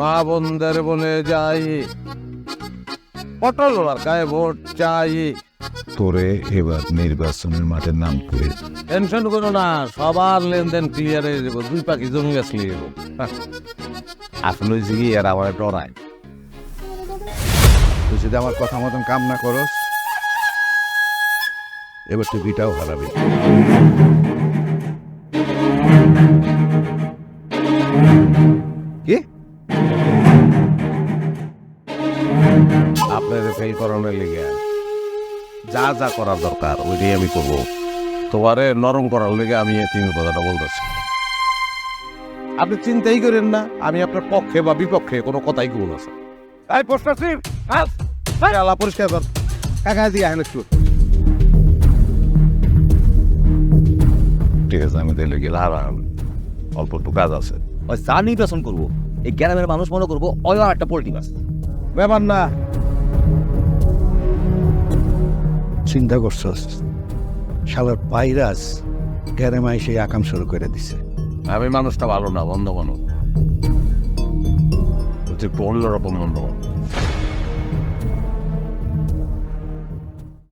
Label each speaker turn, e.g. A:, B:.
A: মা বোনদের বলে যাই। পটল গায়ে ভোট চাই।
B: তোরে এবার নির্বাচনের মাঠের নাম করে।
A: টেনশন করো না সবার লেনদেন ক্লিয়ার হয়ে যাব। দুই পাখি জমি আসলে হয়েছে কি আর আমার ডরায়
B: তুই যদি আমার কথা মতন কাম না করস এবার তুই ভিটাও হারাবি।
A: আপনার ফেল করানোর লেগে যা যা করার দরকার ওইটাই আমি করব। তোমারে নরম করার লেগে আমি এই তিন কথাটা বলতেছি। আপনি চিন্তাই করেন না আমি আপনার পক্ষে বা বিপক্ষে কোনো কথাই কবুল আছে এই পোস্টার সিপ আল্লাহ পরিষ্কার কর।
B: কাকা দিয়ে আহেন একটু। ঠিক আছে আমি তাহলে গেলে আর অল্প একটু কাজ আছে।
C: ওই যা নির্বাচন করব। এই গ্রামের মানুষ মনে করব ওই একটা পোল্ট্রি মাছ।
A: ব্যাপার না।
D: চিন্তা করছ শালার পাইরাস গ্যারেমাই সেই আকাম শুরু করে দিছে।
A: আমি মানুষটা ভালো না, বন্ধ মানুষ অন্যরকম বন্ধ মানুষ